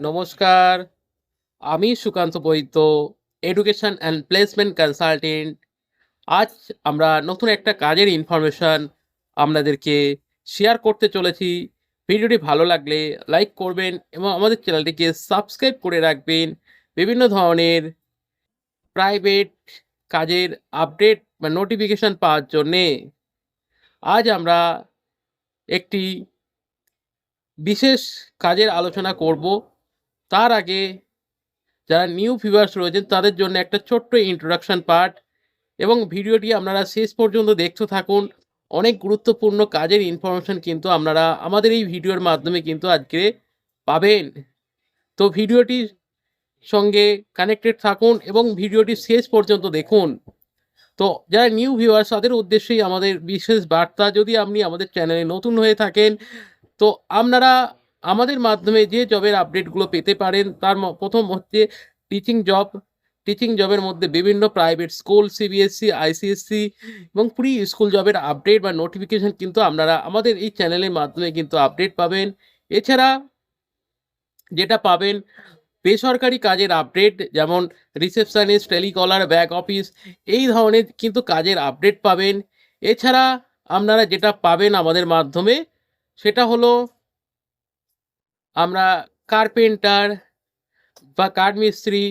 নমস্কার। আমি Sukanta Baidya education and placement consultant আজ আমরা নতুন একটা কাজের ইনফরমেশন আপনাদেরকে শেয়ার করতে চলেছি। ভিডিওটি ভালো লাগলে লাইক করবেন এবং আমাদের চ্যানেলটিকে সাবস্ক্রাইব করে রাখবেন। বিভিন্ন ধরনের প্রাইভেট কাজের আপডেট বা নোটিফিকেশন পাওয়ার জন্যে। আজ আমরা একটি বিশেষ কাজের আলোচনা করব। তার আগে যারা নিউ ভিউয়ার্স রয়েছেন, তাদের জন্য একটা ছোট্ট ইন্ট্রোডাকশন পার্ট এবং ভিডিওটি আপনারা শেষ পর্যন্ত দেখতে থাকুন। অনেক গুরুত্বপূর্ণ কাজের ইনফরমেশন কিন্তু আপনারা আমাদের এই ভিডিওর মাধ্যমে কিন্তু আজকে পাবেন। তো ভিডিওটির সঙ্গে কানেক্টেড থাকুন এবং ভিডিওটি শেষ পর্যন্ত দেখুন। তো যারা নিউ ভিউয়ার্স তাদের উদ্দেশ্যেই আমাদের বিশেষ বার্তা, যদি আপনি আমাদের চ্যানেলে নতুন হয়ে থাকেন, তো আপনারা আমাদের মাধ্যমে যে জবের আপডেটগুলো পেতে পারেন, তার প্রথম হচ্ছে টিচিং জব টিচিং জবের মধ্যে বিভিন্ন প্রাইভেট স্কুল সিবিএসসি আইসিএসসি এবং প্রি স্কুল জবের আপডেট বা নোটিফিকেশন কিন্তু আপনারা আমাদের এই চ্যানেলের মাধ্যমে কিন্তু আপডেট পাবেন। এছাড়া যেটা পাবেন বেসরকারি কাজের আপডেট যেমন রিসেপশনিস্ট টেলিকলার ব্যাক অফিস এই ধরনের কিন্তু কাজের আপডেট পাবেন। এছাড়া আপনারা যেটা পাবেন আমাদের মাধ্যমে, সেটা হলো আমরা কার্পেন্টার বা কাঠমিস্ত্রি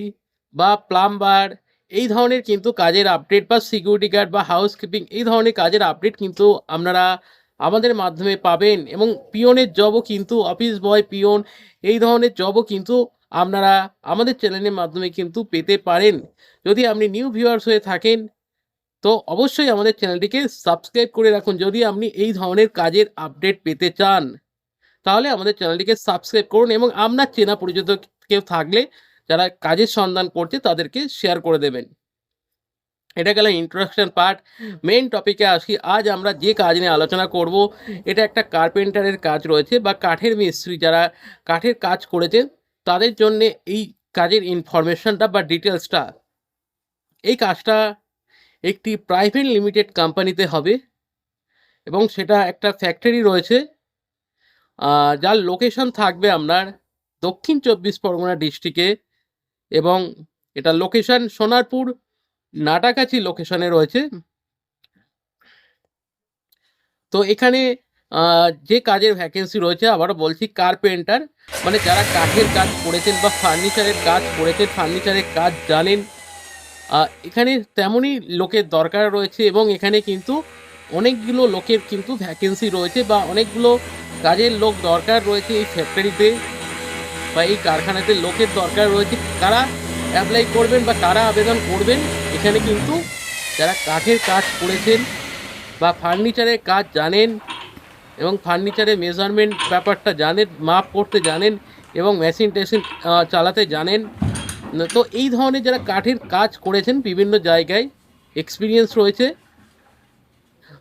বা প্লাম্বার, এই ধরনের কিন্তু কাজের আপডেট বা সিকিউরিটি গার্ড বা হাউসকিপিং এই ধরনের কাজের আপডেট কিন্তু আপনারা আমাদের মাধ্যমে পাবেন এবং পিয়নের জবও কিন্তু অফিস বয় পিয়ন, এই ধরনের জবও কিন্তু আপনারা আমাদের চ্যানেলের মাধ্যমে কিন্তু পেতে পারেন। যদি আপনি নিউ ভিউয়ার্স হয়ে থাকেন, তো অবশ্যই আমাদের চ্যানেলটিকে সাবস্ক্রাইব করে রাখুন। যদি আপনি এই ধরনের কাজের আপডেট পেতে চান তাহলে আমাদের চ্যানেলটিকে সাবস্ক্রাইব করুন এবং আপনার চেনা পরিচিত কেউ থাকলে যারা কাজের সন্ধান করছে তাদেরকে শেয়ার করে দেবেন। এটা গেল ইন্ট্রোডাকশন পার্ট মেন টপিকে আসি। আজ আমরা যে কাজ নিয়ে আলোচনা করব, এটা একটা কার্পেন্টারের কাজ রয়েছে বা কাঠের মিস্ত্রি যারা কাঠের কাজ করেছেন, তাদের জন্যে এই কাজের ইনফরমেশনটা বা ডিটেলসটা এই কাজটা একটি প্রাইভেট লিমিটেড কোম্পানিতে হবে এবং সেটা একটা ফ্যাক্টরি রয়েছে। যার লোকেশন থাকবে আপনার দক্ষিণ চব্বিশ পরগনা ডিস্ট্রিক্টে এবং এটা লোকেশন সোনারপুর নাটাকাছি লোকেশনে রয়েছে। তো এখানে যে কাজের ভ্যাকেন্সি রয়েছে, আবারও বলছি কার্পেন্টার মানে যারা কাঠের কাজ করেছেন বা ফার্নিচারের কাজ করেছেন ফার্নিচারের কাজ জানেন এখানে তেমনই লোকের দরকার রয়েছে এবং এখানে কিন্তু অনেকগুলো লোকের কিন্তু ভ্যাকেন্সি রয়েছে বা অনেকগুলো কাজের লোক দরকার রয়েছে এই ফ্যাক্টরিতে বা এই কারখানাতে, লোকের দরকার রয়েছে। কারা অ্যাপ্লাই করবেন বা কারা আবেদন করবেন, এখানে কিন্তু যারা কাঠের কাজ করেছেন বা ফার্নিচারের কাজ জানেন এবং ফার্নিচারের মেজারমেন্ট ব্যাপারটা জানেন, মাপ করতে জানেন এবং মেশিন টেশিন চালাতে জানেন। তো এই ধরনের যারা কাঠের কাজ করেছেন বিভিন্ন জায়গায় এক্সপিরিয়েন্স রয়েছে।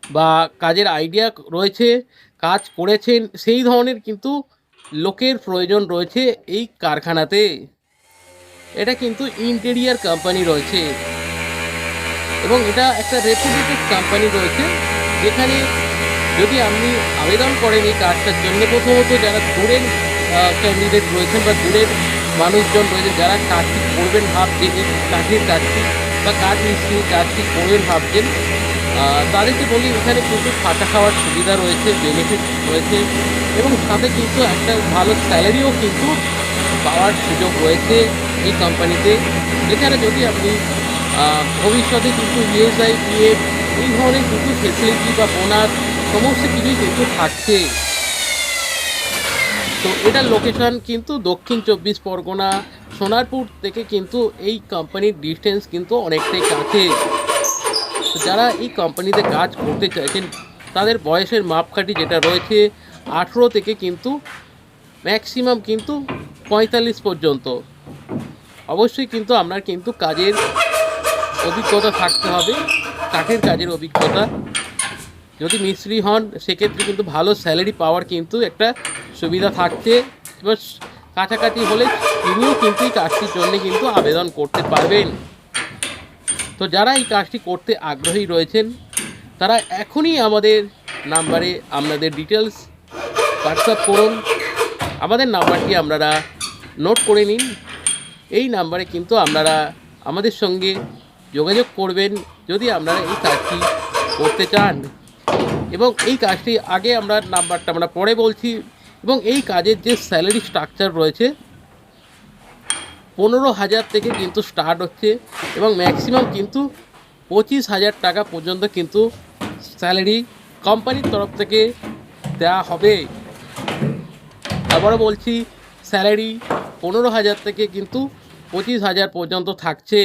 বা কাজের আইডিয়া রয়েছে, কাজ করেছেন, সেই ধরনের কিন্তু লোকের প্রয়োজন রয়েছে এই কারখানাতে। এটা কিন্তু ইন্টেরিয়ার কোম্পানি রয়েছে। এবং এটা একটা রেপুটেটেড কোম্পানি রয়েছে, যেখানে যদি আপনি আবেদন করেন এই কাজটার জন্য, প্রথমত যারা দূরের ক্যান্ডিডেট রয়েছেন বা দূরের মানুষজন রয়েছেন, যারা কাজটি করবেন ভাবছেন, এই কাঠের কাজটি বা কাজ মিস্ত্রি কাজটি করবেন ভাবছেন তাদেরকে বলি, এখানে কিন্তু থাকা খাওয়ার সুবিধা রয়েছে বেনিফিট রয়েছে এবং সাথে কিন্তু একটা ভালো স্যালারিও কিন্তু পাওয়ার সুযোগ রয়েছে এই কোম্পানিতে এছাড়া যদি আপনি ভবিষ্যতে কিন্তু ইএসআই পিএফ এই ধরনের কিন্তু ফেসিলিটি বা বোনাস সমস্ত কিছুই কিন্তু থাকছে। তো এটার লোকেশন কিন্তু দক্ষিণ চব্বিশ পরগনা, সোনারপুর থেকে কিন্তু এই কোম্পানির ডিস্টেন্স কিন্তু অনেকটাই কাছে। যারা এই কোম্পানিতে কাজ করতে চাইছেন, তাদের বয়সের মাপকাঠি যেটা রয়েছে, আঠেরো থেকে কিন্তু ম্যাক্সিমাম কিন্তু পঁয়তাল্লিশ পর্যন্ত। অবশ্যই কিন্তু আপনার কিন্তু কাজের অভিজ্ঞতা থাকতে হবে, কাঠের কাজের অভিজ্ঞতা। যদি মিস্ত্রি হন, সেক্ষেত্রে কিন্তু ভালো স্যালারি পাওয়ার কিন্তু একটা সুবিধা থাকছে। এবার কাছাকাছি হলে তিনিও কিন্তু এই কাজটির জন্য কিন্তু আবেদন করতে পারবেন। তো যারা এই কাজটি করতে আগ্রহী রয়েছেন, তারা এখনই আমাদের নাম্বারে আপনাদের ডিটেলস হোয়াটসঅ্যাপ করুন। আমাদের নাম্বারটি আপনারা নোট করে নিন। এই নাম্বারে কিন্তু আপনারা আমাদের সঙ্গে যোগাযোগ করবেন যদি আপনারা এই কাজটি করতে চান। এবং এই কাজটি আগে আমরা নাম্বারটা আমরা পরে বলছি। এবং এই কাজের যে স্যালারি স্ট্রাকচার রয়েছে পনেরো হাজার থেকে কিন্তু স্টার্ট হচ্ছে এবং ম্যাক্সিমাম কিন্তু পঁচিশ হাজার টাকা পর্যন্ত কিন্তু স্যালারি কোম্পানির তরফ থেকে দেওয়া হবে। আবারও বলছি স্যালারি পনেরো হাজার থেকে কিন্তু পঁচিশ হাজার পর্যন্ত থাকছে।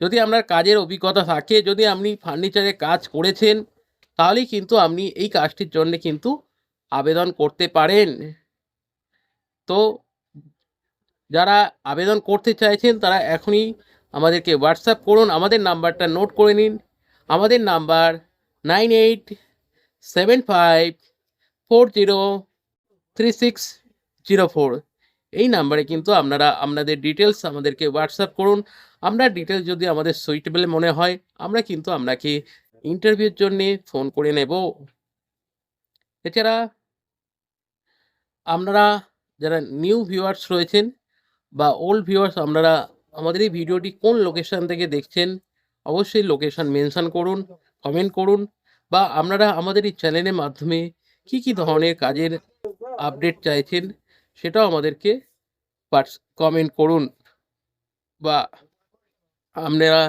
যদি আপনার কাজের অভিজ্ঞতা থাকে, যদি আপনি ফার্নিচারে কাজ করেছেন, তাহলেই কিন্তু আপনি এই কাজটির জন্য কিন্তু আবেদন করতে পারেন। তো যারা আবেদন করতে চাইছেন, তারা এখনই আমাদেরকে হোয়াটসঅ্যাপ করুন, আমাদের নাম্বারটা নোট করে নিন। আমাদের number nine eight seven five four zero three six zero four. এই নাম্বারে কিন্তু আপনারা, আপনাদের ডিটেলস আমাদেরকে হোয়াটসঅ্যাপ করুন। আমরা ডিটেলস যদি আমাদের সুইটেবল মনে হয়, আমরা কিন্তু আপনাকে ইন্টারভিউর জন্যে ফোন করে নেব। এছাড়া, আপনারা যারা নিউ ভিউয়ার্স রয়েছেন বা ওল্ড ভিউয়ার্স আপনারা আমাদের এই ভিডিওটি কোন লোকেশন থেকে দেখছেন, অবশ্যই লোকেশন মেনশান করুন কমেন্ট করুন, বা আপনারা আমাদের এই চ্যানেলের মাধ্যমে কি কি ধরনের কাজের আপডেট চাইছেন, সেটাও আমাদেরকে কমেন্ট করুন, বা আপনারা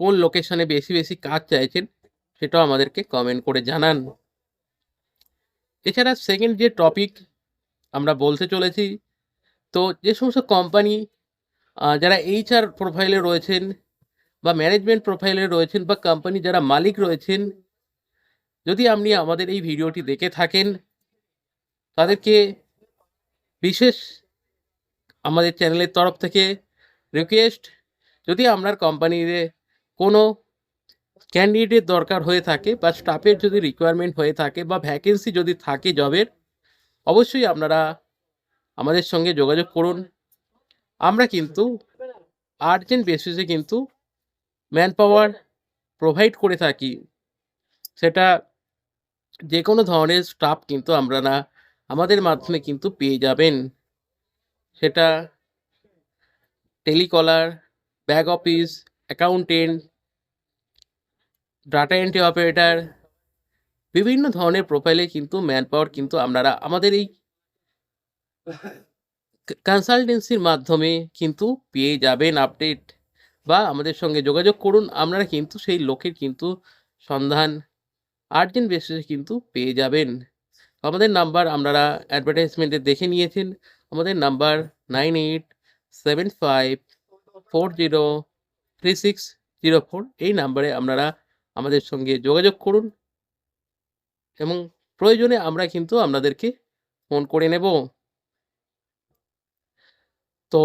কোন লোকেশানে বেশি বেশি কাজ চাইছেন, সেটাও আমাদেরকে কমেন্ট করে জানান। এছাড়া সেকেন্ড যে টপিক আমরা বলতে চলেছি তো যে সমস্ত কোম্পানি যারা এইচআর প্রোফাইলে রয়েছেন বা ম্যানেজমেন্ট প্রোফাইলে রয়েছেন বা কোম্পানি যারা মালিক রয়েছেন, যদি আপনি আমাদের এই ভিডিওটি দেখে থাকেন, তাদেরকে বিশেষ আমাদের চ্যানেলের তরফ থেকে রিকোয়েস্ট যদি আপনার কোম্পানিতে কোনো ক্যান্ডিডেট দরকার হয়ে থাকে বা স্টাফের যদি রিকোয়ারমেন্ট হয়ে থাকে বা ভ্যাকেন্সি যদি থাকে জবের অবশ্যই আপনারা আমাদের সঙ্গে যোগাযোগ করুন। আমরা কিন্তু আর্জেন্ট বেসিসে কিন্তু ম্যান পাওয়ার প্রোভাইড করে থাকি। সেটা যে কোনো ধরনের স্টাফ কিন্তু আমরা না, আমাদের মাধ্যমে কিন্তু পেয়ে যাবেন। সেটা telecaller back office accountant data entry operator বিভিন্ন ধরনের প্রোফাইলে কিন্তু ম্যান পাওয়ার কিন্তু আপনারা আমাদের এই কনসালটেন্সির মাধ্যমে কিন্তু পেয়ে যাবেন আপডেট বা আমাদের সঙ্গে যোগাযোগ করুন। আপনারা কিন্তু সেই লোকের কিন্তু সন্ধান আর্জেন্ট বেসিসে কিন্তু পেয়ে যাবেন। আমাদের নাম্বার আপনারা অ্যাডভার্টাইজমেন্টে দেখে নিয়েছেন। আমাদের number nine eight seven five four zero three six zero four এই নাম্বারে আপনারা আমাদের সঙ্গে যোগাযোগ করুন এবং প্রয়োজনে আমরা কিন্তু আপনাদেরকে ফোন করে নেব। তো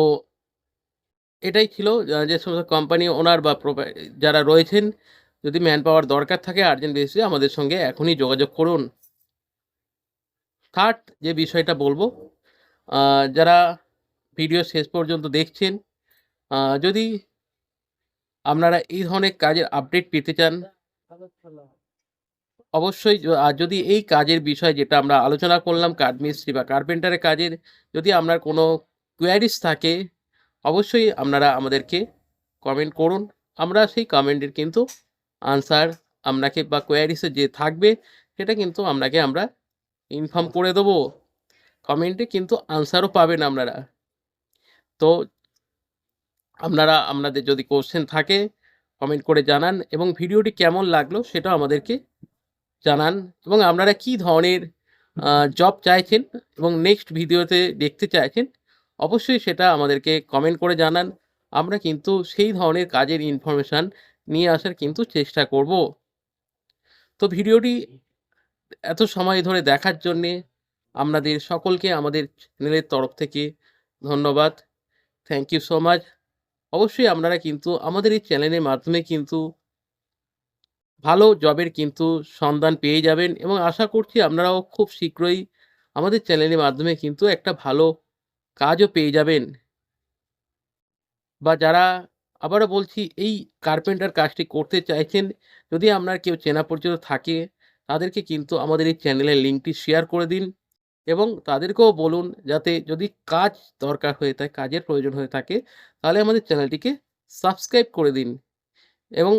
এটাই ছিল যে সমস্ত কোম্পানি ওনার বা যারা রয়েছেন, যদি ম্যান পাওয়ার দরকার থাকে আর্জেন্ট বেসিসে আমাদের সঙ্গে এখনই যোগাযোগ করুন। থার্ড যে বিষয়টা বলব যারা ভিডিও শেষ পর্যন্ত দেখছেন যদি আপনারা এই ধরনের কাজের আপডেট পেতে চান, অবশ্যই আর যদি এই কাজের বিষয় যেটা আমরা আলোচনা করলাম, কাঠমিস্ত্রি বা কার্পেন্টারের কাজের, যদি আপনার কোনো কোয়ারিজ থাকে, অবশ্যই আপনারা আমাদেরকে কমেন্ট করুন। আমরা সেই কমেন্টের কিন্তু আনসার আপনাকে বা কোয়ারিসে যে থাকবে, সেটা কিন্তু আপনাকে আমরা ইনফর্ম করে দেবো। কমেন্টে কিন্তু আনসারও পাবেন আপনারা। তো আপনারা, আপনাদের যদি কোশ্চেন থাকে কমেন্ট করে জানান এবং ভিডিওটি কেমন লাগল সেটাও আমাদেরকে জানান এবং আপনারা কি ধরনের জব চাইছেন এবং নেক্সট ভিডিওতে দেখতে চাইছেন অবশ্যই সেটা আমাদেরকে কমেন্ট করে জানান। আমরা কিন্তু সেই ধরনের কাজের ইনফরমেশান নিয়ে আসার কিন্তু চেষ্টা করব। তো ভিডিওটি এত সময় ধরে দেখার জন্যে আপনাদের সকলকে আমাদের চ্যানেলের তরফ থেকে ধন্যবাদ। থ্যাংক ইউ সো মাচ অবশ্যই আপনারা কিন্তু আমাদের এই চ্যানেলের মাধ্যমে কিন্তু ভালো জবের কিন্তু সন্ধান পেয়ে যাবেন এবং আশা করছি আপনারাও খুব শীঘ্রই আমাদের চ্যানেলের মাধ্যমে কিন্তু একটা ভালো কাজও পেয়ে যাবেন। বা যারা আবারও বলছি, এই কার্পেন্টার কাজটি করতে চাইছেন, যদি আপনার কেউ চেনা পরিচিত থাকে, তাদেরকে কিন্তু আমাদের এই চ্যানেলের লিঙ্কটি শেয়ার করে দিন এবং তাদেরকেও বলুন যাতে যদি কাজ দরকার হয়ে থাকে, কাজের প্রয়োজন হয়ে থাকে, তাহলে আমাদের চ্যানেলটিকে সাবস্ক্রাইব করে দিন এবং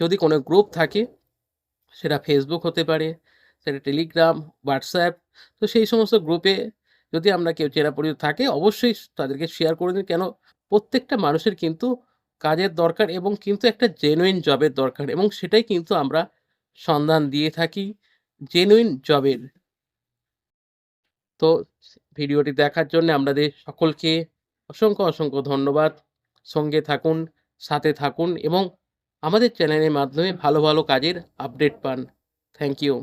যদি কোনো গ্রুপ থাকে, সেটা ফেসবুক হতে পারে, সেটা টেলিগ্রাম হোয়াটসঅ্যাপ তো সেই সমস্ত গ্রুপে যদি আমরা কেউ চেনা পরিচিত থাকে, অবশ্যই তাদেরকে শেয়ার করে দিন। কেন? প্রত্যেকটা মানুষের কিন্তু কাজের দরকার এবং কিন্তু একটা জেনুইন জবের দরকার এবং সেটাই কিন্তু আমরা সন্ধান দিয়ে থাকি জেনুইন জবের তো ভিডিওটি দেখার জন্য আমাদের সকলকে অসংখ্য অসংখ্য ধন্যবাদ। সঙ্গে থাকুন, সাথে থাকুন এবং আমাদের চ্যানেলের মাধ্যমে ভালো ভালো কাজের আপডেট পান। Thank you